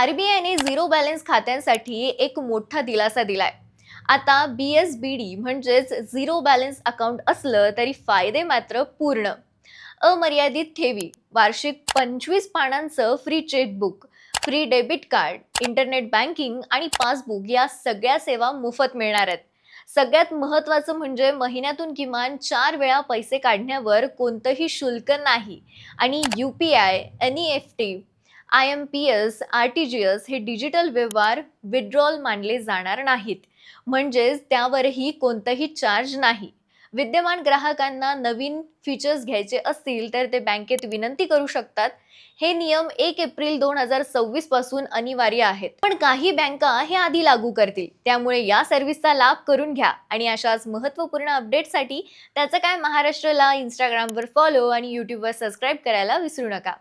आरबीआयने zero balance खात्यांसाठी एक मोठा दिलासा दिलाय. आता बी एस बी डी म्हणजेच झिरो बॅलन्स अकाउंट असलं तरी फायदे मात्र पूर्ण. अमर्यादित ठेवी वार्षिक पंचवीस पानांचं free chequebook free debit card internet banking आणि पासबुक या सगळ्या सेवा मोफत मिळणार आहेत. सगळ्यात महत्त्वाचं म्हणजे महिन्यातून किमान चार वेळा पैसे काढण्यावर कोणतंही शुल्क नाही. आणि U P I N E F T I M P S R T G S हे डिजिटल व्यवहार विड्रॉल मानले जाणार नाहीत. म्हणजेच त्यावरही कोणतंही चार्ज नाही. विद्यमान ग्राहकांना नवीन फीचर्स घ्यायचे असतील तर ते बँकेत विनंती करू शकतात. हे नियम एक एप्रिल दोन हजार सव्वीसपासून अनिवार्य आहेत. पण काही बँका हे आधी लागू करतील. त्यामुळे या सर्व्हिसचा लाभ करून घ्या आणि अशाच महत्त्वपूर्ण अपडेटसाठी त्याचं काय महाराष्ट्रला इंस्टाग्रामवर फॉलो आणि यूट्यूबवर सबस्क्राईब करायला विसरू नका.